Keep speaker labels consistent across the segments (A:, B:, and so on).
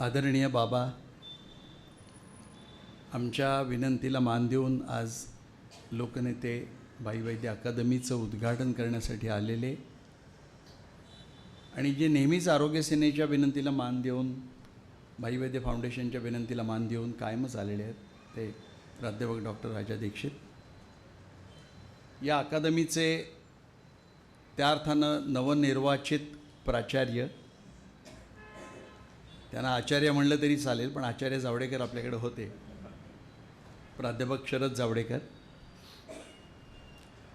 A: आदरणीय बाबा आमच्या विनंतीला मान देऊन आज लोकनेते भाई वैद्य अकादमीचं उद्घाटन करण्यासाठी आलेले. आणि जे नेहमीच आरोग्य सेनेच्या विनंतीला मान देऊन भाई वैद्य फाउंडेशनच्या विनंतीला मान देऊन कायमच आलेले आहेत ते प्राध्यापक डॉक्टर राजा दीक्षित. या अकादमीचे त्या अर्थानं नवनिर्वाचित प्राचार्य त्यांना आचार्य म्हणलं तरी चालेल पण आचार्य जावडेकर आपल्याकडे होते. प्राध्यापक शरद जावडेकर.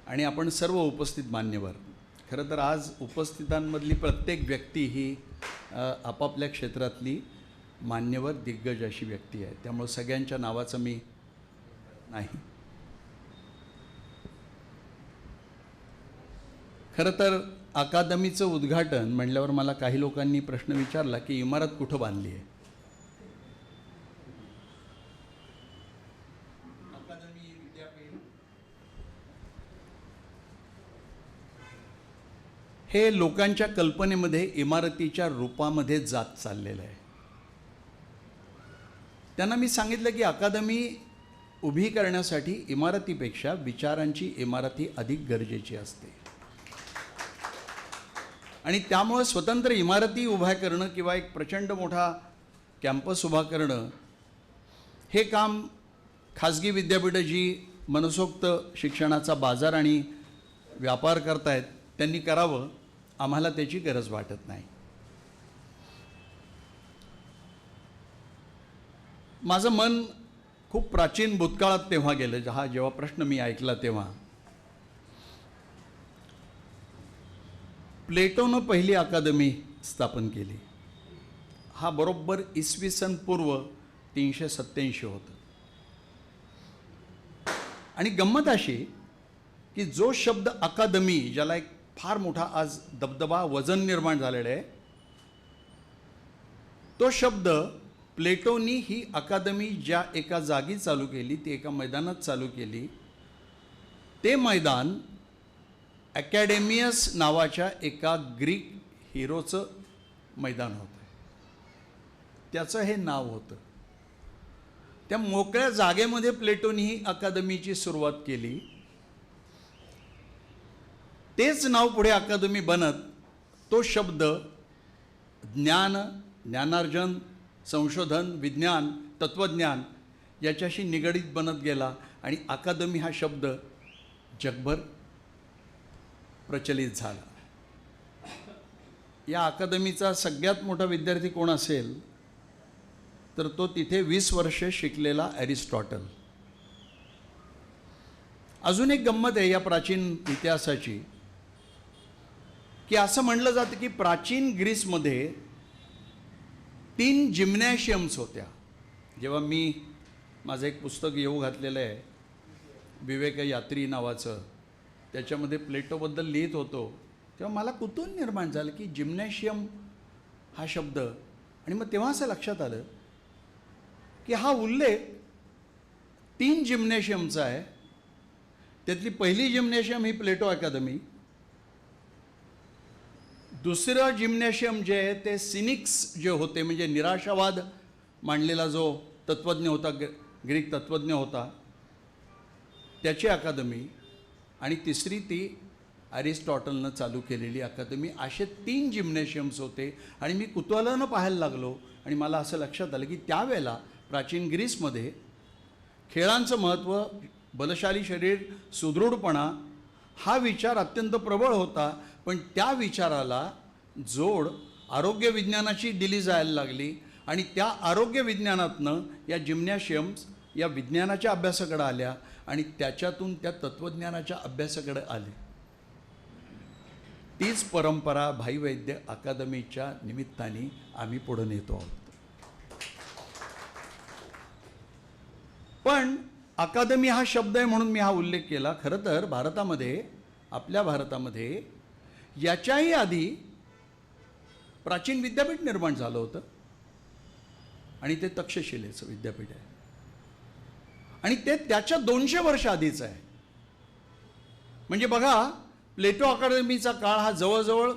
A: आणि आपण सर्व उपस्थित मान्यवर. खरं तर आज उपस्थितांमधली प्रत्येक व्यक्ती ही आपापल्या क्षेत्रातली मान्यवर दिग्गज अशी व्यक्ती आहे. त्यामुळं सगळ्यांच्या नावाचं मी नाही. खरं तर अकादमीचं उद्घाटन म्हणल्यावर मला काही लोकांनी प्रश्न विचारला की इमारत कुठं बांधली आहे? हे लोकांच्या कल्पनेमध्ये इमारतीच्या रूपामध्ये जात चाललेलं आहे. त्यांना मी सांगितलं की अकादमी उभी करण्यासाठी इमारतीपेक्षा विचारांची इमारत अधिक गरजेची असते. आणि त्यामुळं स्वतंत्र इमारती उभ्या करणं किंवा एक प्रचंड मोठा कॅम्पस उभा करणं हे काम खाजगी विद्यापीठं जी मनसोक्त शिक्षणाचा बाजार आणि व्यापार करतायत त्यांनी करावं. आम्हाला त्याची गरज वाटत नाही. माझं मन खूप प्राचीन भूतकाळात तेव्हा गेलं हा जेव्हा प्रश्न मी ऐकला तेव्हा. प्लेटोनं पहिली अकादमी स्थापन केली. हा बरोबर इसवी सन पूर्व तीनशे सत्याऐंशी होतं. आणि गंमत अशी की जो शब्द अकादमी ज्याला एक फार मोठा आज दबदबा वजन निर्माण झालेलं आहे तो शब्द प्लेटोनी ही अकादमी ज्या एका जागी चालू केली ती एका मैदानात चालू केली ते मैदान अकॅडेमियस नावाच्या एका ग्रीक हिरोचं मैदान होतं. त्याचं हे नाव होतं. त्या मोकळ्या जागेमध्ये प्लेटोनी ही अकादमीची सुरुवात केली. तेच नाव पुढे अकादमी बनत तो शब्द ज्ञान ज्ञानार्जन संशोधन विज्ञान तत्त्वज्ञान याच्याशी निगडीत बनत गेला आणि अकादमी हा शब्द जगभर प्रचलित झाला. या अकादमीचा सगळ्यात मोठा विद्यार्थी कोण असेल तर तो तिथे वीस वर्षे शिकलेला ॲरिस्टॉटल अजून एक गंमत आहे या प्राचीन इतिहासाची की असं म्हटलं जातं की प्राचीन ग्रीसमध्ये तीन जिम्नॅशियम्स होत्या. जेव्हा मी माझं एक पुस्तक येऊ घातलेलं आहे विवेक यात्री नावाचं त्याच्यामध्ये प्लेटोबद्दल लिहित होतो तेव्हा मला कुतून निर्माण झालं की जिम्नॅशियम हा शब्द. आणि मग तेव्हा असं लक्षात आलं की हा उल्लेख तीन जिम्नॅशियमचा आहे. त्यातली पहिली जिम्नॅशियम ही प्लेटो अकादमी दुसरं जिम्नॅशियम जे आहे ते सिनिक्स जे होते म्हणजे निराशावाद मांडलेला जो तत्त्वज्ञ होता ग ग्रीक तत्त्वज्ञ होता त्याची अकादमी आणि तिसरी ती अरिस्टॉटलनं चालू केलेली अकादमी. असे तीन जिम्नॅशियम्स होते आणि मी कुतूहलानं पाहायला लागलो आणि मला असं लक्षात आलं की त्यावेळेला प्राचीन ग्रीसमध्ये खेळांचं महत्त्व बलशाली शरीर सुदृढपणा हा विचार अत्यंत प्रबळ होता. पण त्या विचाराला जोड आरोग्य विज्ञानाची दिली जायला लागली आणि त्या आरोग्य विज्ञानातनं या जिम्नॅशियम्स या विज्ञानाच्या अभ्यासाकडे आल्या. आणि त्याच्यातून त्या तत्त्वज्ञानाच्या अभ्यासाकडे आले. तीच परंपरा भाई वैद्य अकादमीच्या निमित्ताने आम्ही पुढे नेतो आहोत. पण अकादमी हा शब्द आहे म्हणून मी हा उल्लेख केला. खरं तर भारतामध्ये आपल्या भारतामध्ये याच्याही आधी प्राचीन विद्यापीठ निर्माण झालं होतं. आणि ते तक्षशिलेचं विद्यापीठ आहे. आणि ते त्याच्या दोनशे वर्ष आधीचं आहे. म्हणजे बघा प्लेटो अकादमीचा काळ हा जवळजवळ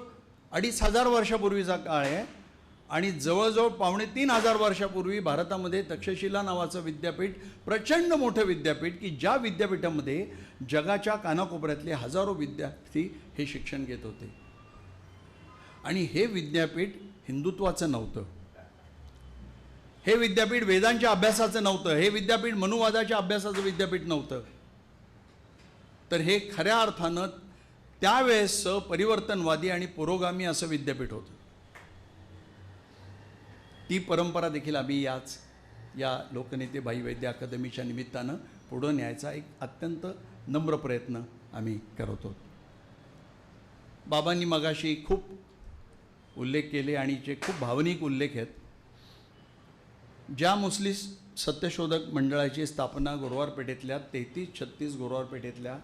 A: अडीच हजार वर्षापूर्वीचा काळ आहे. आणि जवळजवळ पावणे तीन हजार वर्षापूर्वी भारतामध्ये तक्षशिला नावाचं विद्यापीठ प्रचंड मोठं विद्यापीठ की ज्या विद्यापीठामध्ये जगाच्या कानाकोपऱ्यातले हजारो विद्यार्थी हे शिक्षण घेत होते. आणि हे विद्यापीठ हिंदुत्वाचं नव्हतं. हे विद्यापीठ वेदांच्या अभ्यासाचं नव्हतं. हे विद्यापीठ मनुवादाच्या अभ्यासाचं विद्यापीठ नव्हतं. तर हे खऱ्या अर्थानं त्यावेळेसचं परिवर्तनवादी आणि पुरोगामी असं विद्यापीठ होतं. ती परंपरा देखील आम्ही याच या लोकनेते भाई वैद्य अकादमीच्या निमित्तानं पुढं न्यायचा एक अत्यंत नम्र प्रयत्न आम्ही करतो बाबांनी मगाशी खूप उल्लेख केले आणि जे खूप भावनिक उल्लेख आहेत ज्या मुस्लिम सत्यशोधक मंडळाची स्थापना गुरुवार पेठेतल्या तेहतीस छत्तीस गुरुवार पेठेतल्या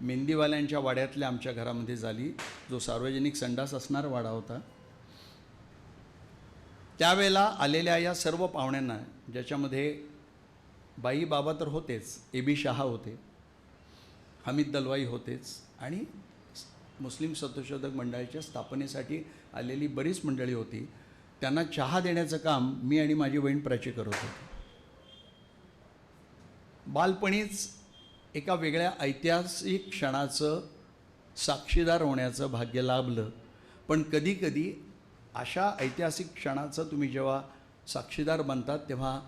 A: मेंदीवाल्यांच्या वाड्यातल्या आमच्या घरामध्ये झाली जो सार्वजनिक संडास असणारा वाडा होता. त्यावेळेला आलेल्या या सर्व पाहुण्यांना ज्याच्यामध्ये बाई बाबा तर होतेच ए बी शहा होते हमीद दलवाई होतेच आणि मुस्लिम सत्यशोधक मंडळाच्या स्थापनेसाठी आलेली बरीच मंडळी होती. त्यांना चहा देण्याचं काम मी आणि माझी बहीण प्राची करत होतो. बालपणीच एका वेगळ्या ऐतिहासिक क्षणाचं साक्षीदार होण्याचं भाग्य लाभलं. पण कधीकधी अशा ऐतिहासिक क्षणाचं तुम्ही जेव्हा साक्षीदार बनतात तेव्हा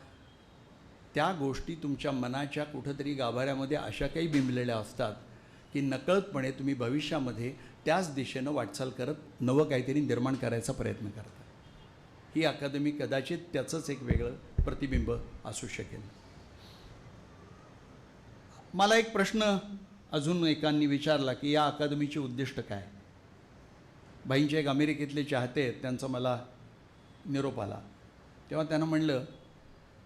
A: त्या गोष्टी तुमच्या मनाच्या कुठंतरी गाभाऱ्यामध्ये अशा काही बिंबलेल्या असतात की नकळतपणे तुम्ही भविष्यामध्ये त्याच दिशेनं वाटचाल करत नवं काहीतरी निर्माण करायचा प्रयत्न करता. ही अकादमी कदाचित त्याचंच एक वेगळं प्रतिबिंब असू शकेल. मला एक प्रश्न अजून एकांनी विचारला की या अकादमीचे उद्दिष्ट काय? भाईंचे एक अमेरिकेतले चाहते आहेत त्यांचा मला निरोप आला. तेव्हा त्यांना म्हणलं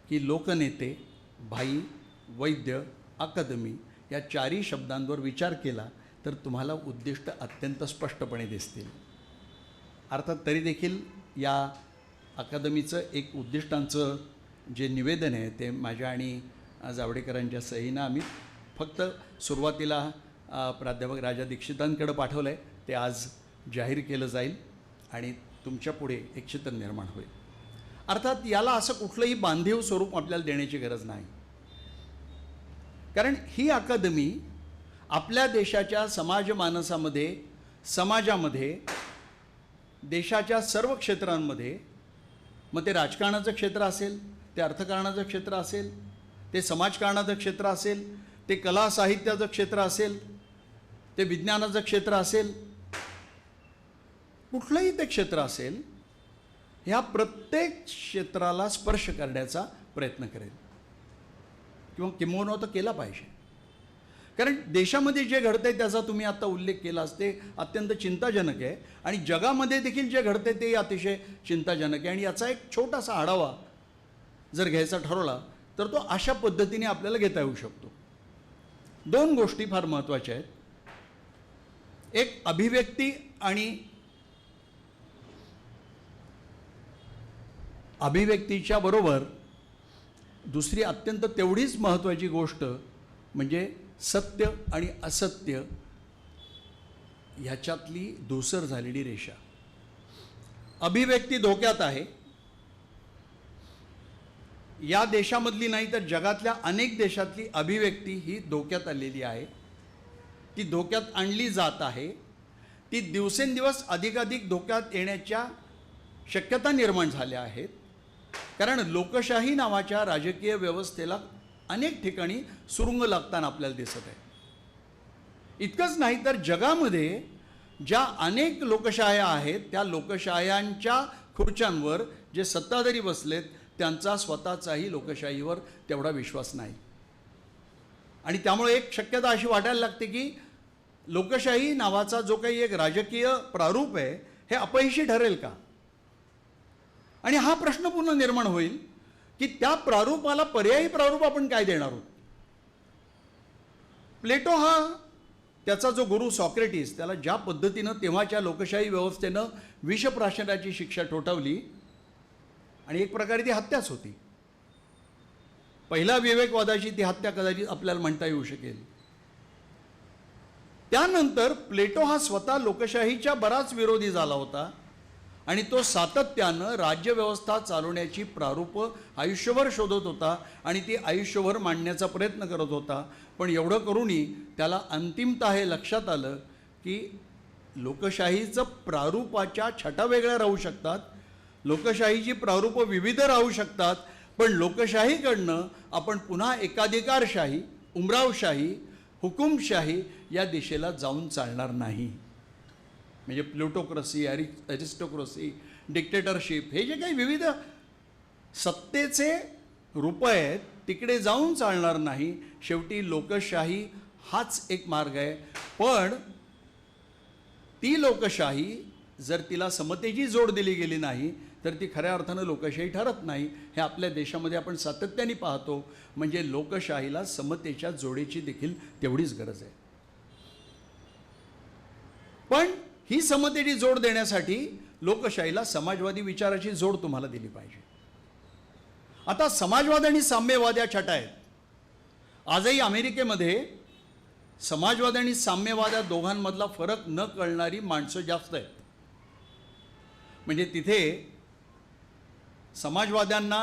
A: की लोकनेते भाई वैद्य अकादमी या चारही शब्दांवर विचार केला तर तुम्हाला उद्दिष्ट अत्यंत स्पष्टपणे दिसतील. अर्थात तरी देखील या अकादमीचं एक उद्दिष्टांचं जे निवेदन आहे ते माझ्या आणि जावडेकरांच्या सहीनं आम्ही फक्त सुरुवातीला प्राध्यापक राजा दीक्षितांकडे पाठवलं आहे ते आज जाहीर केलं जाईल आणि तुमच्यापुढे एक चित्र निर्माण होईल. अर्थात याला असं कुठलंही बांधीव स्वरूप आपल्याला देण्याची गरज नाही. कारण ही अकादमी आपल्या देशाच्या समाजमानसामध्ये समाजामध्ये देशाच्या सर्व क्षेत्रांमध्ये मग ते राजकारणाचं क्षेत्र असेल ते अर्थकारणाचं क्षेत्र असेल ते समाजकारणाचं क्षेत्र असेल ते कला साहित्याचं क्षेत्र असेल ते विज्ञानाचं क्षेत्र असेल कुठलंही ते क्षेत्र असेल ह्या प्रत्येक क्षेत्राला स्पर्श करण्याचा प्रयत्न करेल. किंवा किंबहुना तर केला पाहिजे. कारण देशामध्ये जे घडतंय त्याचा तुम्ही आता उल्लेख केलास ते अत्यंत चिंताजनक आहे. आणि जगामध्ये देखील जे घडतंय ते अतिशय चिंताजनक आहे. आणि याचा एक छोटासा आढावा जर घ्यायचा ठरवला तर तो अशा पद्धतीने आपल्याला घेता येऊ शकतो. दोन गोष्टी फार महत्त्वाच्या आहेत. एक अभिव्यक्ती आणि अभिव्यक्तीच्या बरोबर दुसरी अत्यंत तेवढीच महत्त्वाची गोष्ट म्हणजे सत्य आणि असत्य ह्याच्यातली धुसर झालेली रेषा. अभिव्यक्ती धोक्यात आहे. या देशामधली नाही तर जगातल्या अनेक देशातली अभिव्यक्ती ही धोक्यात आलेली आहे. ती धोक्यात आणली जात आहे. ती दिवसेंदिवस अधिकाधिक धोक्यात येण्याच्या शक्यता निर्माण झाल्या आहेत. कारण लोकशाही नावाच्या राजकीय व्यवस्थेला अनेक ठिकाणी सुरुंग लागताना आपल्याला दिसत आहे. इतकंच नाही तर जगामध्ये ज्या अनेक लोकशाह्या आहेत त्या लोकशाह्यांच्या खुर्च्यांवर जे सत्ताधारी बसलेत त्यांचा स्वतःचाही लोकशाहीवर तेवढा विश्वास नाही. आणि त्यामुळे एक शक्यता अशी वाटायला लागते की लोकशाही नावाचा जो काही एक राजकीय प्रारूप आहे हे अपयशी ठरेल का? आणि हा प्रश्न पुन्हा निर्माण होईल. की त्या प्रारूपाला पर्यायी प्रारूप आपण काय देणार आहोत? प्लेटो हा त्याचा जो गुरु सॉक्रेटिस त्याला ज्या पद्धतीनं तेव्हाच्या लोकशाही व्यवस्थेनं विषप्राशनाची शिक्षा ठोठावली आणि एक प्रकारे ती हत्याच होती. पहिला विवेकवादाची ती हत्या कदाचित आपल्याला म्हणता येऊ शकेल. त्यानंतर प्लेटो हा स्वतः लोकशाहीच्या बराच विरोधी झाला होता. आणि तो सातत्यानं राज्यव्यवस्था चालवण्याची प्रारूपं आयुष्यभर शोधत होता आणि ती आयुष्यभर मांडण्याचा प्रयत्न करत होता. पण एवढं करूनही त्याला अंतिमतः हे लक्षात आलं की लोकशाहीचं प्रारूपाच्या छटा वेगळ्या राहू शकतात. लोकशाहीची प्रारूपं विविध राहू शकतात. पण लोकशाहीकडनं आपण पुन्हा एकाधिकारशाही उमरावशाही हुकुमशाही या दिशेला जाऊन चालणार नाही. म्हणजे प्लुटोक्रसी अरि अरिस्टोक्रसी डिक्टेटरशिप हे जे काही विविध सत्तेचे रूप आहेत तिकडे जाऊन चालणार नाही. शेवटी लोकशाही हाच एक मार्ग आहे. पण ती लोकशाही जर तिला समतेची जोड दिली गेली नाही तर ती खऱ्या अर्थानं लोकशाही ठरत नाही. हे आपल्या देशामध्ये आपण सातत्याने पाहतो. म्हणजे लोकशाहीला समतेच्या जोडीची देखील तेवढीच गरज आहे. पण ही समतेची जोड देण्यासाठी लोकशाहीला समाजवादी विचाराची जोड तुम्हाला दिली पाहिजे. आता समाजवाद आणि साम्यवाद या छटा आहेत. आजही अमेरिकेमध्ये समाजवाद आणि साम्यवाद या दोघांमधला फरक न कळणारी माणसं जास्त आहेत. म्हणजे तिथे समाजवाद्यांना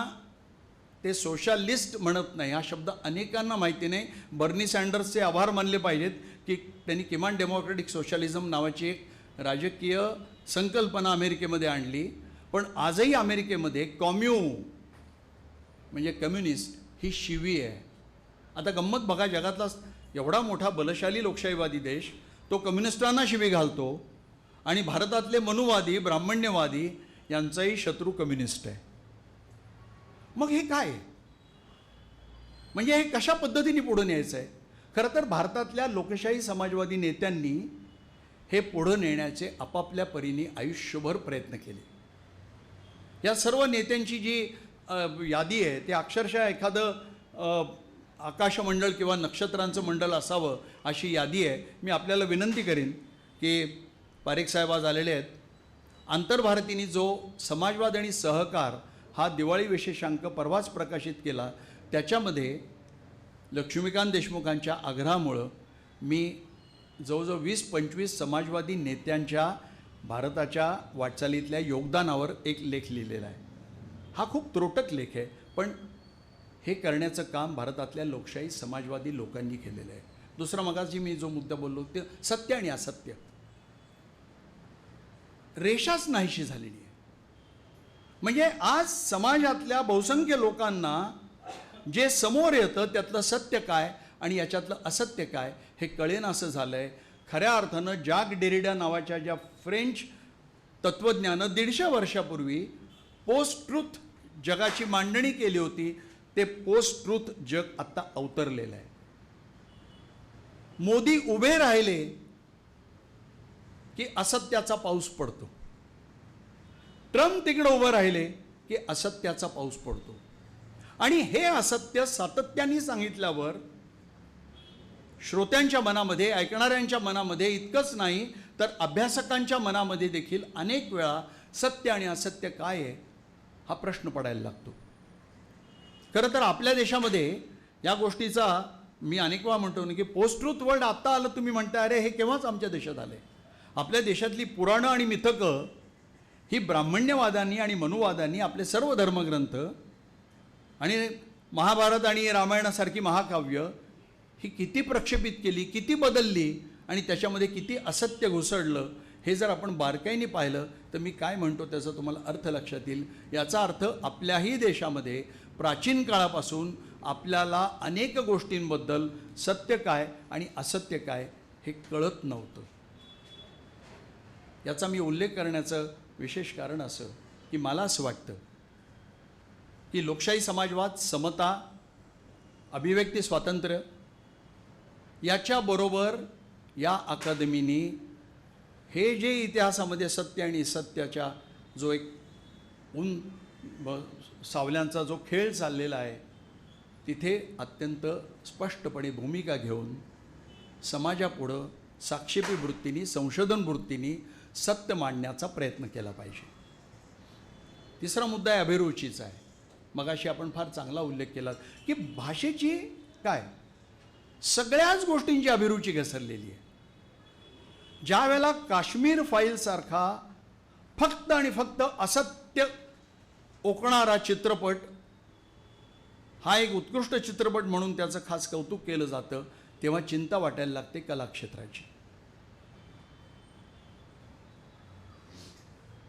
A: ते सोशालिस्ट म्हणत नाही हा शब्द अनेकांना माहिती नाही. बर्नी सँडर्सचे आभार मानले पाहिजेत की त्यांनी किमान डेमोक्रॅटिक सोशालिझम नावाची एक राजकीय संकल्पना अमेरिकेमध्ये आणली पण आजही अमेरिकेमध्ये कॉम्यू म्हणजे कम्युनिस्ट ही शिवी आहे. आता गंमत बघा जगातला एवढा मोठा बलशाली लोकशाहीवादी देश तो कम्युनिस्टांना शिवी घालतो आणि भारतातले मनुवादी ब्राह्मण्यवादी यांचाही शत्रू कम्युनिस्ट आहे. मग हे काय? म्हणजे हे कशा पद्धतीने पुढं न्यायचं आहे खरं तर भारतातल्या लोकशाही समाजवादी नेत्यांनी हे पुढं नेण्याचे आपापल्या परीने आयुष्यभर प्रयत्न केले. या सर्व नेत्यांची जी यादी आहे ते अक्षरशः एखादं आकाशमंडळ किंवा नक्षत्रांचं मंडळ असावं अशी यादी आहे. मी आपल्याला विनंती करीन की पारेख साहेब आज आलेले आहेत. आंतरभारतीने जो समाजवाद आणि सहकार हा दिवाळी विशेषांक परवाच प्रकाशित केला त्याच्यामध्ये लक्ष्मीकांत देशमुखांच्या आग्रहामुळं मी जवळजवळ वीस पंचवीस समाजवादी नेत्यांच्या भारताच्या वाटचालीतल्या योगदानावर एक लेख लिहिलेला आहे. हा खूप त्रोटक लेख आहे पण हे करण्याचं काम भारतातल्या लोकशाही समाजवादी लोकांनी केलेलं आहे. दुसरा मगाशी मी जो मुद्दा बोललो ते सत्य आणि असत्य. रेषाच नाहीशी झालेली आहे. म्हणजे आज समाजातल्या बहुसंख्य लोकांना जे समोर येतं त्यातलं सत्य काय? आणि याच्यातलं असत्य काय हे कळेन असं झालं आहे खऱ्या अर्थानं जाग डेरिडा नावाच्या ज्या फ्रेंच तत्त्वज्ञानं दीडशे वर्षापूर्वी पोस्ट ट्रूथ जगाची मांडणी केली होती ते पोस्ट ट्रूथ जग आत्ता अवतरलेलं आहे. मोदी उभे राहिले की असत्याचा पाऊस पडतो. ट्रम्प तिकडे उभं राहिले की असत्याचा पाऊस पडतो. आणि हे असत्य सातत्याने सांगितल्यावर श्रोत्यांच्या मनामध्ये ऐकणाऱ्यांच्या मनामध्ये इतकंच नाही तर अभ्यासकांच्या मनामध्ये देखील अनेक वेळा सत्य आणि असत्य काय आहे हा प्रश्न पडायला लागतो. खरं तर आपल्या देशामध्ये या गोष्टीचा मी अनेक वेळा म्हणतो ना की पोस्ट ट्रूथ वर्ल्ड आत्ता आलं तुम्ही म्हणता अरे हे केव्हाच आमच्या देशात आले आपल्या देशातली पुराणं आणि मिथकं ही ब्राह्मण्यवादांनी आणि मनुवादांनी आपले सर्व धर्मग्रंथ आणि महाभारत आणि रामायणासारखी महाकाव्य ही किती प्रक्षेपित केली किती बदलली आणि त्याच्यामध्ये किती असत्य घुसडलं हे जर आपण बारकाईने पाहिलं तर मी काय म्हणतो त्याचा तुम्हाला अर्थ लक्षात येईल. याचा अर्थ आपल्याही देशामध्ये प्राचीन काळापासून आपल्याला अनेक गोष्टींबद्दल सत्य काय आणि असत्य काय हे कळत नव्हतं. याचा मी उल्लेख करण्याचं विशेष कारण असं की मला असं वाटतं की लोकशाही समाजवाद समता अभिव्यक्ती स्वातंत्र्य याच्याबरोबर या अकादमीने हे जे इतिहासामध्ये सत्य आणि सत्याच्या जो एक उन सावल्यांचा जो खेळ चाललेला आहे तिथे अत्यंत स्पष्टपणे भूमिका घेऊन समाजापुढं साक्षेपी वृत्तीने संशोधन वृत्तीने सत्य मांडण्याचा प्रयत्न केला पाहिजे. तिसरा मुद्दा आहे अभिरुचीचा आहे. मगाशी आपण फार चांगला उल्लेख केला की भाषेची काय? सगळ्याच गोष्टींची अभिरुची घसरलेली आहे. ज्या वेळेला काश्मीर फाईलसारखा फक्त आणि फक्त असत्य ओकणारा चित्रपट हा एक उत्कृष्ट चित्रपट म्हणून त्याचं खास कौतुक केलं जातं तेव्हा चिंता वाटायला लागते कलाक्षेत्राची.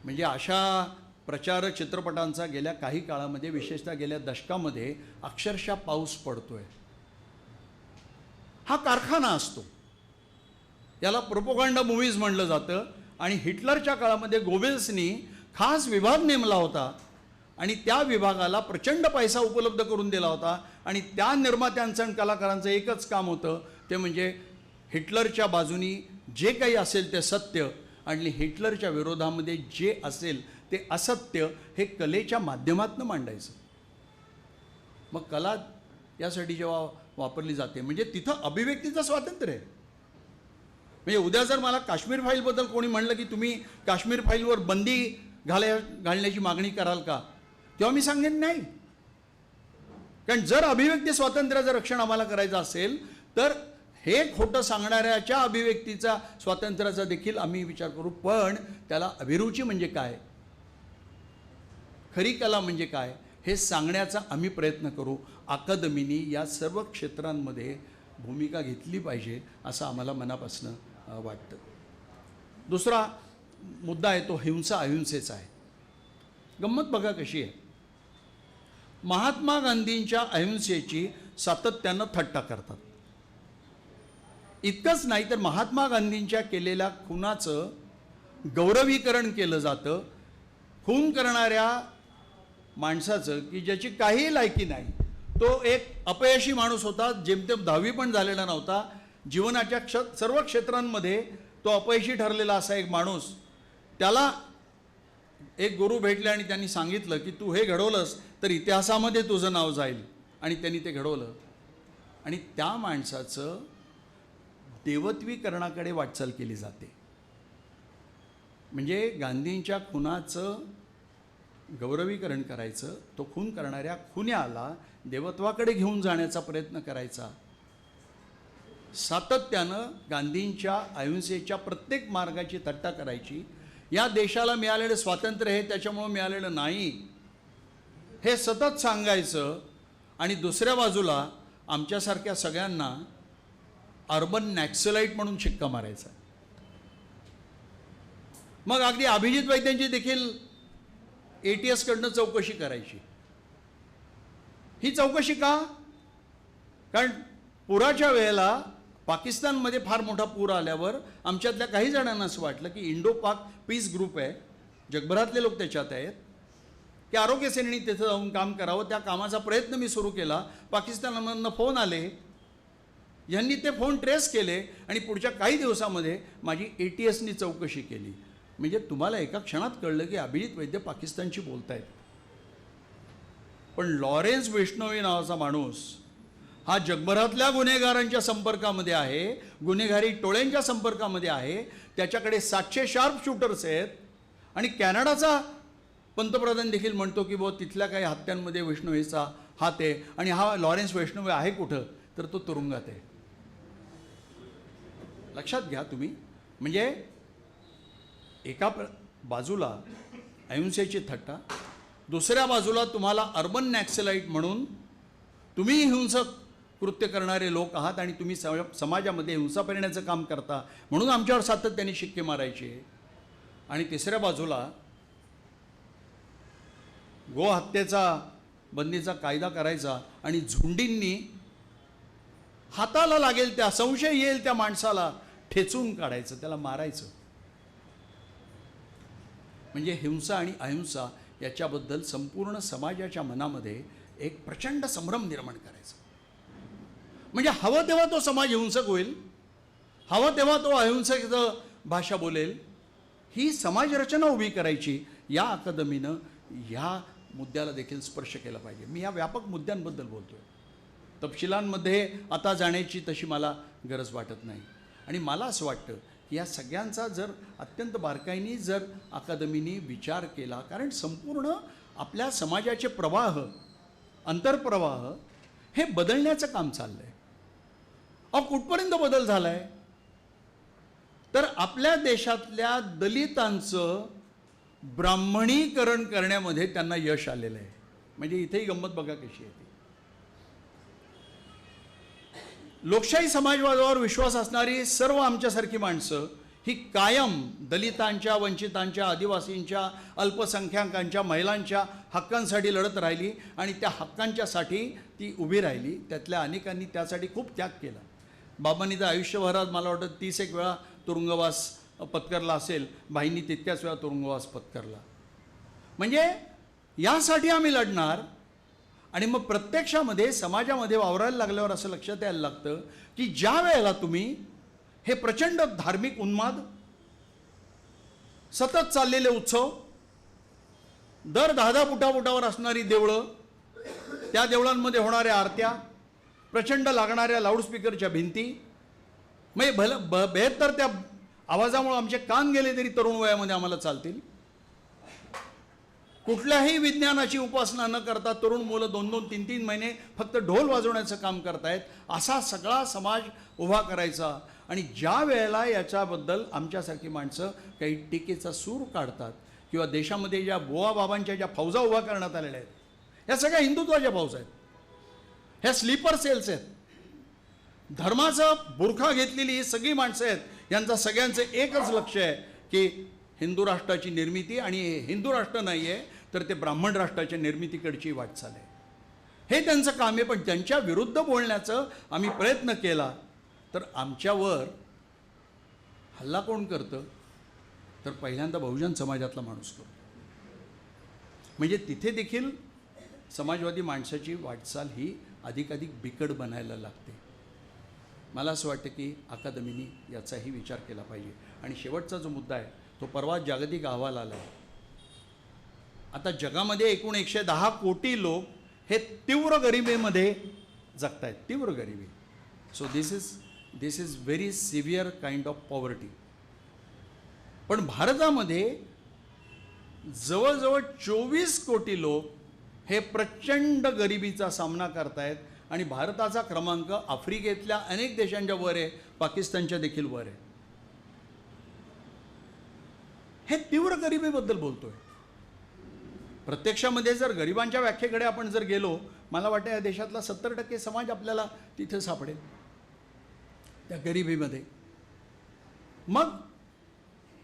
A: म्हणजे अशा प्रचार चित्रपटांचा गेल्या काही काळामध्ये विशेषतः गेल्या दशकामध्ये अक्षरशः पाऊस पडतोय. हा कारखाना असतो. याला प्रोपोगांडा मूव्हीज म्हणलं जातं आणि हिटलरच्या काळामध्ये गोबेल्सनी खास विभाग नेमला होता आणि त्या विभागाला प्रचंड पैसा उपलब्ध करून दिला होता आणि त्या निर्मात्यांचं आणि कलाकारांचं एकच काम होतं ते म्हणजे हिटलरच्या बाजूनी जे काही असेल ते सत्य आणि हिटलरच्या विरोधामध्ये जे असेल ते असत्य हे कलेच्या माध्यमातून मांडायचं. मग कला यासाठी जेव्हा वापरली जाते. म्हणजे तिथं अभिव्यक्तीचं स्वातंत्र्य आहे. म्हणजे उद्या जर मला काश्मीर फाईलबद्दल कोणी म्हणलं की तुम्ही काश्मीर फाईलवर बंदी घाल्या घालण्याची मागणी कराल का? तेव्हा मी सांगेन नाही. कारण जर अभिव्यक्ती स्वातंत्र्याचं रक्षण आम्हाला करायचं असेल तर हे खोटं सांगणाऱ्याच्या अभिव्यक्तीचा स्वातंत्र्याचा देखील आम्ही विचार करू. पण त्याला अभिरुची म्हणजे काय? खरी कला म्हणजे काय? हे सांगण्याचा आम्ही प्रयत्न करू. अकादमीनी या सर्व क्षेत्रांमध्ये भूमिका घेतली पाहिजे असं आम्हाला मनापासून वाटतं. दुसरा मुद्दा आहे तो हिंसा अहिंसेचा आहे. गंमत बघा कशी आहे. महात्मा गांधींच्या अहिंसेची सातत्यानं थट्टा करतात. इतकंच नाही तर महात्मा गांधींच्या केलेल्या खुनाचं गौरवीकरण केलं जातं. खून करणाऱ्या माणसाचं की ज्याची काहीही लायकी नाही. तो एक अपयशी माणूस होता जेमतेम दहावी पण झालेला नव्हता. जीवनाच्या क्ष सर्व क्षेत्रांमध्ये तो अपयशी ठरलेला असा एक माणूस. त्याला एक गुरु भेटले आणि त्यांनी सांगितलं की तू हे घडवलंस तर इतिहासामध्ये तुझं नाव जाईल. आणि त्यांनी ते घडवलं. आणि त्या माणसाचं देवत्वीकरणाकडे वाटचाल केली जाते. म्हणजे गांधींच्या खुनाचं गौरवीकरण करायचं तो खून करणाऱ्या खुन्याला देवत्वाकडे घेऊन जाण्याचा प्रयत्न करायचा. सातत्यानं गांधींच्या अहिंसेच्या प्रत्येक मार्गाची थट्टा करायची. या देशाला मिळालेलं स्वातंत्र्य हे त्याच्यामुळं मिळालेलं नाही. हे सतत सांगायचं आणि दुसऱ्या बाजूला आमच्यासारख्या सगळ्यांना अर्बन नॅक्सलाईट म्हणून शिक्का मारायचा. मग अगदी अभिजित वैद्यांची देखील ए टी एसकडनं चौकशी करायची. ही चौकशी का? कारण पुराच्या वेळेला पाकिस्तानमध्ये फार मोठा पूर आल्यावर आमच्यातल्या काही जणांना असं वाटलं की इंडो पाक पीस ग्रुप आहे. जगभरातले लोक त्याच्यात आहेत. की आरोग्य सेनेनी तिथं जाऊन काम करावं. त्या कामाचा प्रयत्न मी सुरू केला. पाकिस्तानमधनं फोन आले. यांनी ते फोन ट्रेस केले आणि पुढच्या काही दिवसामध्ये माझी ए टी एसनी चौकशी केली. म्हणजे तुम्हाला एका क्षणात कळलं की अभिजित वैद्य पाकिस्तानशी बोलतायत. पण लॉरेन्स विष्णोई नावाचा माणूस हा जगभरातल्या गुन्हेगारांच्या संपर्कामध्ये आहे गुन्हेगारी टोळ्यांच्या संपर्कामध्ये आहे त्याच्याकडे सातशे शार्प शूटर्स आहेत आणि कॅनडाचा पंतप्रधान देखील म्हणतो की बुवा तिथल्या काही हत्यांमध्ये वैष्णवीचा हात आहे आणि हा लॉरेन्स वैष्णवी आहे कुठं? तर तो तुरुंगात आहे. लक्षात घ्या तुम्ही. म्हणजे एका प्र बाजूला अहिंसेची थट्टा दुसऱ्या बाजूला तुम्हाला अर्बन नॅक्सलाईट म्हणून तुम्ही हिंसक कृत्य करणारे लोक आहात आणि तुम्ही समाजामध्ये हिंसा पेरण्याचं काम करता म्हणून आमच्यावर सातत्याने शिक्के मारायचे. आणि तिसऱ्या बाजूला गोहत्येचा बंदीचा कायदा करायचा आणि झुंडींनी हाताला लागेल त्या संशय येईल त्या माणसाला ठेचून काढायचं त्याला मारायचं. म्हणजे हिंसा आणि अहिंसा याच्याबद्दल संपूर्ण समाजाच्या मनामध्ये एक प्रचंड संभ्रम निर्माण करायचा. म्हणजे हवं तेव्हा तो समाज हिंसक होईल हवं तेव्हा तो अहिंसक भाषा बोलेल ही समाजरचना उभी करायची या अकादमीनं ह्या मुद्द्याला देखील स्पर्श केला पाहिजे. मी या व्यापक मुद्द्यांबद्दल बोलतोय. तपशिलांमध्ये आता जाण्याची तशी मला गरज वाटत नाही. आणि मला असं वाटतं या सगळ्यांचा जर अत्यंत बारकाईने जर अकादमीने विचार केला कारण संपूर्ण आपल्या समाजाचे प्रवाह अंतरप्रवाह हे बदलण्याचं काम चाललं आहे अहो कुठपर्यंत बदल झाला आहे तर आपल्या देशातल्या दलितांचं ब्राह्मणीकरण करण्यामध्ये त्यांना यश आलेलं आहे. म्हणजे इथेही गंमत बघा कशी आहे ती लोकशाही समाजवादावर विश्वास असणारी सर्व आमच्यासारखी माणसं ही कायम दलितांच्या वंचितांच्या आदिवासींच्या अल्पसंख्याकांच्या महिलांच्या हक्कांसाठी लढत राहिली आणि त्या हक्कांच्यासाठी ती उभी राहिली. त्यातल्या अनेकांनी त्यासाठी खूप त्याग केला. बाबांनी तर आयुष्यभरात मला वाटतं तीस एक वेळा तुरुंगवास पत्करला असेल. बाईंनी तितक्याच वेळा तुरुंगवास पत्करला. म्हणजे यासाठी आम्ही लढणार आणि मग प्रत्यक्षामध्ये समाजामध्ये वावरायला लागल्यावर असं लक्षात यायला लागतं की ज्या वेळेला तुम्ही हे प्रचंड धार्मिक उन्माद सतत चाललेले उत्सव दर दहा दहा फुटाफुटावर असणारी देवळं त्या देवळांमध्ये होणाऱ्या आरत्या प्रचंड लागणाऱ्या लाऊडस्पीकरच्या भिंती म्हणजे भलं ब बेहत्तर त्या आवाजामुळे आमचे कान गेले तरी तरुण वयामध्ये आम्हाला चालतील. कुठल्याही विज्ञानाची उपासना न करता तरुण मुलं दोन दोन तीन तीन महिने फक्त ढोल वाजवण्याचं काम करतायत असा सगळा समाज उभा करायचा. आणि ज्या वेळेला याच्याबद्दल आमच्यासारखी माणसं काही टीकेचा सूर काढतात किंवा देशामध्ये ज्या बुवा बाबांच्या ज्या फौजा उभा करण्यात आलेल्या आहेत या सगळ्या हिंदुत्वाच्या फौज आहेत. ह्या स्लीपर सेल्स आहेत. धर्माचा बुरखा घेतलेली ही सगळी माणसं आहेत. यांचं सगळ्यांचं एकच लक्ष आहे की हिंदू राष्ट्राची निर्मिती आणि हिंदू राष्ट्र नाही आहे तर ते ब्राह्मण राष्ट्राच्या निर्मितीकडची वाटचाल आहे हे त्यांचं काम आहे पण त्यांच्या विरुद्ध बोलण्याचं आम्ही प्रयत्न केला तर आमच्यावर हल्ला कोण करतं? तर पहिल्यांदा बहुजन समाजातला माणूस करतो म्हणजे तिथे देखील समाजवादी माणसाची वाटचाल ही अधिकाधिक बिकट बनायला लागते. मला असं वाटतं की अकादमीनी याचाही विचार केला पाहिजे. आणि शेवटचा जो मुद्दा आहे तो परवा जागतिक अहवाल आला आहे. आता जगामध्ये एकूण एकशे दहा कोटी लोक हे तीव्र गरिबीमध्ये जगत आहेत तीव्र गरिबी. So this is this is very severe kind of poverty पण भारतामध्ये जवळजवळ चोवीस कोटी लोक हे प्रचंड गरिबीचा सामना करतायत आणि भारताचा क्रमांक आफ्रिकेतल्या अनेक देशांच्या वर आहे पाकिस्तानच्या देखील वर आहे. हे तीव्र गरिबीबद्दल बोलतोय. प्रत्यक्षामध्ये जर गरिबांच्या व्याख्येकडे आपण जर गेलो मला वाटतं या देशातला सत्तर टक्के समाज आपल्याला तिथे सापडेल. त्या गरिबीमध्ये. मग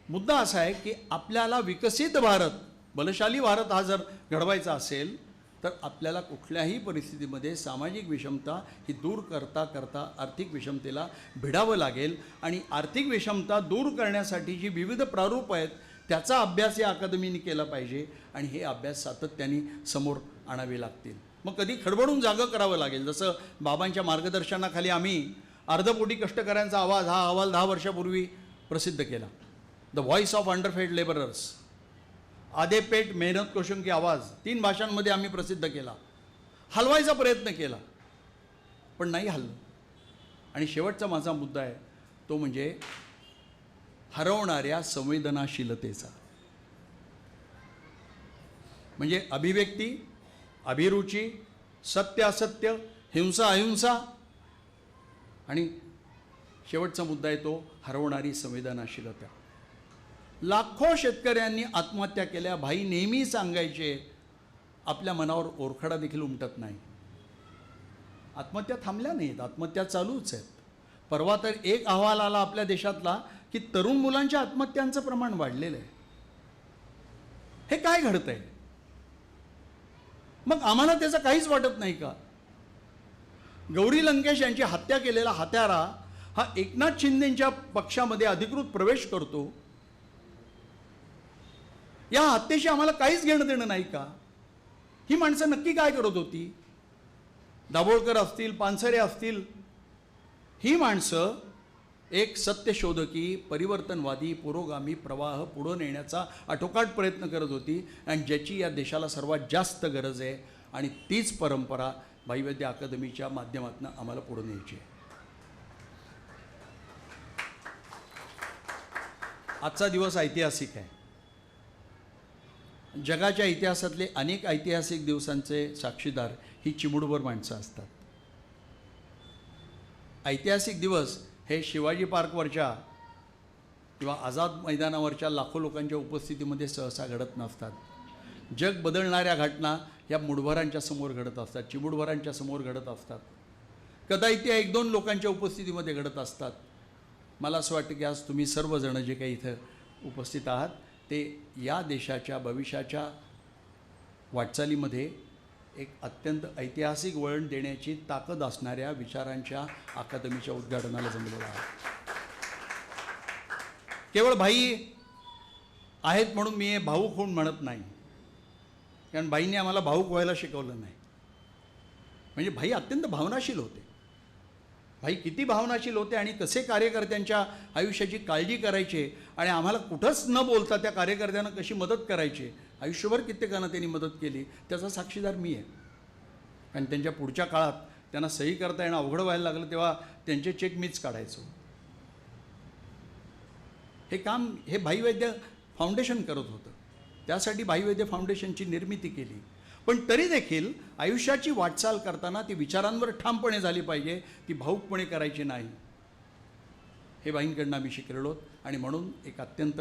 A: मुद्दा असा आहे की आपल्याला विकसित भारत बलशाली भारत हा जर घडवायचा असेल तर आपल्याला कुठल्याही परिस्थितीमध्ये सामाजिक विषमता ही दूर करता करता आर्थिक विषमतेला भिडावं लागेल आणि आर्थिक विषमता दूर करण्यासाठी जी विविध प्रारूप आहेत त्याचा अभ्यास या अकादमीने केला पाहिजे आणि हे अभ्यास सातत्याने समोर आणावे लागतील. मग कधी खडबडून जागं करावं लागेल. जसं बाबांच्या मार्गदर्शनाखाली आम्ही अर्धपोटी कष्टकऱ्यांचा आवाज हा अहवाल दहा वर्षापूर्वी प्रसिद्ध केला. The voice of underfed labourers आधे पेट मेहनत कौशंकी की आवाज तीन भाषांमध्ये आम्ही प्रसिद्ध केला. हलवायचा प्रयत्न केला. पण नाही हल्लं. आणि शेवटचा माझा मुद्दा आहे तो म्हणजे हरवणाऱ्या संवेदनाशीलतेचा. म्हणजे अभिव्यक्ती अभिरुची सत्य असत्य हिंसा अहिंसा. आणि शेवटचा मुद्दा आहे तो हरवणारी संवेदनाशीलता. लाखो शेतकऱ्यांनी आत्महत्या केल्या. भाई नेहमी सांगायचे आपल्या मनावर ओरखडा देखील उमटत नाही. आत्महत्या थांबल्या नाहीत. आत्महत्या चालूच आहेत. परवा तर एक अहवाल आला आपल्या देशातला की तरुण मुलांच्या आत्महत्यांचं प्रमाण वाढलेलं आहे. हे काय घडतंय? मग आम्हाला त्याचं काहीच वाटत नाही का? गौरी लंकेश यांची हत्या केलेला हत्यारा हा एकनाथ शिंदेच्या पक्षामध्ये अधिकृत प्रवेश करतो. या हत्येशी आम्हाला काहीच घेणं देणं नाही का? ही माणसं नक्की काय करत होती? दाभोळकर असतील पानसरे असतील ही माणसं एक सत्यशोधकी परिवर्तनवादी पुरोगामी प्रवाह पुढं नेण्याचा आटोकाट प्रयत्न करत होती आणि ज्याची या देशाला सर्वात जास्त गरज आहे आणि तीच परंपरा भाईवैद्य अकादमीच्या माध्यमातून आम्हाला पुढं न्यायची आहे. आजचा दिवस ऐतिहासिक आहे. जगाच्या इतिहासातले अनेक ऐतिहासिक दिवसांचे साक्षीदार ही चिमुडभर माणसं असतात. ऐतिहासिक दिवस हे शिवाजी पार्कवरच्या किंवा आझाद मैदानावरच्या लाखो लोकांच्या उपस्थितीमध्ये सहसा घडत नसतात. जग बदलणाऱ्या घटना या मुठभरांच्या समोर घडत असतात चिमुडभरांच्या समोर घडत असतात. कदाचित त्या एक दोन लोकांच्या उपस्थितीमध्ये घडत असतात. मला असं वाटतं की आज तुम्ही सर्वजण जे काही इथं उपस्थित आहात ते या देशाच्या भविष्याच्या वाटचालीमध्ये एक अत्यंत ऐतिहासिक वळण देण्याची ताकद असणाऱ्या विचारांच्या अकादमीच्या उद्घाटनाला जमलेला आहे. केवळ भाई आहेत म्हणून मी हे भाऊक होऊन म्हणत नाही. कारण बाईंनी आम्हाला भाऊक व्हायला शिकवलं नाही. म्हणजे भाई अत्यंत भावनाशील होते. भाई किती भावनाशील होते आणि कसे कार्यकर्त्यांच्या आयुष्याची काळजी करायचे आणि आम्हाला कुठंच न बोलता त्या कार्यकर्त्यांना कशी मदत करायची आयुष्यभर कित्येकांना त्यांनी मदत केली. त्याचा साक्षीदार मी आहे. आणि त्यांच्या पुढच्या काळात त्यांना सही करता येणं अवघड व्हायला लागलं तेव्हा त्यांचे चेक मीच काढायचो. हे काम हे भाईवैद्य फाउंडेशन करत होतं. त्यासाठी भाईवैद्य फाउंडेशनची निर्मिती केली. पण तरी देखील आयुष्याची वाटचाल करताना ती विचारांवर ठामपणे झाली पाहिजे ती भाऊकपणे करायची नाही. हे बाईंकडनं आम्ही शिकलेलो आणि म्हणून एक अत्यंत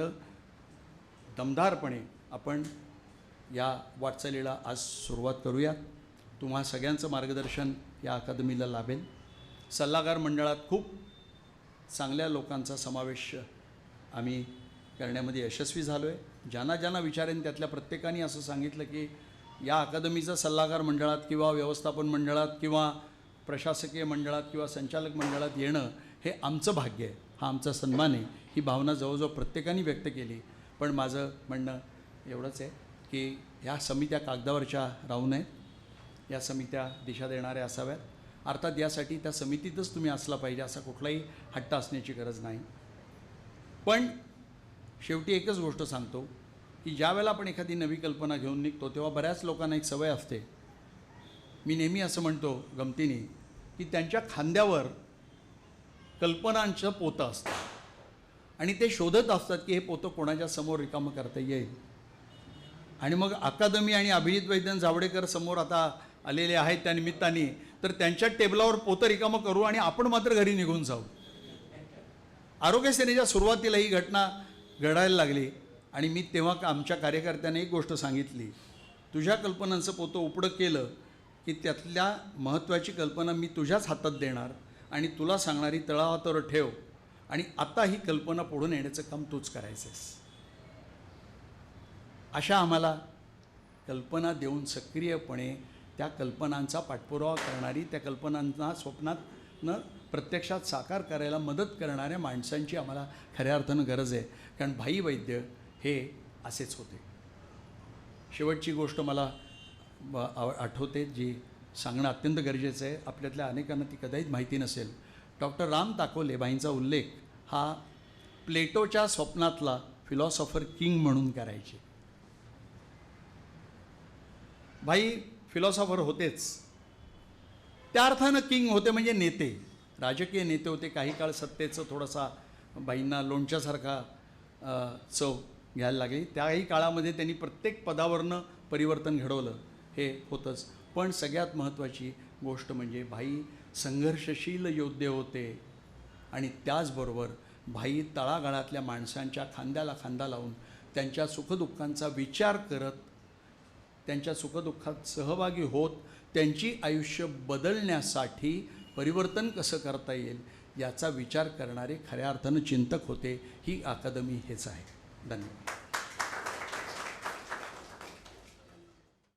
A: दमदारपणे आपण या वाटचालीला आज सुरुवात करूया. तुम्हा सगळ्यांचं मार्गदर्शन या अकादमीला लाभेल. सल्लागार मंडळात खूप चांगल्या लोकांचा समावेश आम्ही करण्यामध्ये यशस्वी झालो आहे ज्यांना ज्यांना विचारेन त्यातल्या प्रत्येकाने असं सांगितलं की या अकादमीचा सल्लागार मंडळात किंवा व्यवस्थापन मंडळात किंवा प्रशासकीय मंडळात किंवा संचालक मंडळात येणं हे आमचं भाग्य आहे. हा आमचा सन्मान आहे. ही भावना जवळजवळ प्रत्येकाने व्यक्त केली. पण माझं म्हणणं एवढंच आहे की ह्या समित्या कागदावरच्या राहू नये या समित्या दिशा देणाऱ्या असाव्यात. अर्थात यासाठी त्या समितीतच तुम्ही असला पाहिजे असा कुठलाही हट्ट असण्याची गरज नाही. पण शेवटी एकच गोष्ट सांगतो की ज्यावेळेला आपण एखादी नवी कल्पना घेऊन निघतो तेव्हा बऱ्याच लोकांना एक सवय असते. मी नेहमी असं म्हणतो गमतीने की त्यांच्या खांद्यावर कल्पनांचं पोतं असतं. आणि ते शोधत असतात की हे पोतं कोणाच्या समोर रिकामं करता येईल. आणि मग अकादमी आणि अभिजित वैद्यन जावडेकर समोर आता आलेले आहेत त्या निमित्ताने. तर त्यांच्या टेबलावर पोतं रिकामं करू आणि आपण मात्र घरी निघून जाऊ. आरोग्य सेनेच्या सुरुवातीला ही घटना घडायला लागली आणि मी तेव्हा का आमच्या कार्यकर्त्याने एक गोष्ट सांगितली. तुझ्या कल्पनांचं पोतं उपडं केलं की त्यातल्या महत्त्वाची कल्पना मी तुझ्याच हातात देणार आणि तुला सांगणारी तळावातर ठेव आणि आता ही कल्पना पुढून येण्याचं काम तूच करायचंस अशा आम्हाला कल्पना देऊन सक्रियपणे त्या कल्पनांचा पाठपुरावा करणारी त्या कल्पनांना स्वप्नातनं प्रत्यक्षात साकार करायला मदत करणाऱ्या माणसांची आम्हाला खऱ्या अर्थानं गरज आहे. कारण भाई वैद्य हे असेच होते. शेवटची गोष्ट मला आव- आठवते जी सांगणं अत्यंत गरजेचं आहे. आपल्यातल्या अनेकांना ती कदाचित माहिती नसेल. डॉक्टर राम ताकोले भाईंचा उल्लेख हा प्लेटोच्या स्वप्नातला फिलॉसॉफर किंग म्हणून करायचे. भाई फिलॉसॉफर होतेच. त्या अर्थानं किंग होते म्हणजे नेते. राजकीय नेते होते काही काळ सत्तेचं थोडासा बाईंना लोणच्यासारखा चव घ्यायला लागली. त्याही काळामध्ये त्यांनी प्रत्येक पदावरनं परिवर्तन घडवलं. हे होतंच. पण सगळ्यात महत्त्वाची गोष्ट म्हणजे भाई संघर्षशील योद्धे होते. आणि त्याचबरोबर भाई तळागाळातल्या माणसांच्या खांद्याला खांदा लावून त्यांच्या सुखदुःखांचा विचार करत त्यांच्या सुखदुःखात सहभागी होत त्यांची आयुष्य बदलण्यासाठी परिवर्तन कसं करता येईल याचा विचार करणारे खऱ्या अर्थानं चिंतक होते. ही अकादमी हेच आहे. धन्यवाद.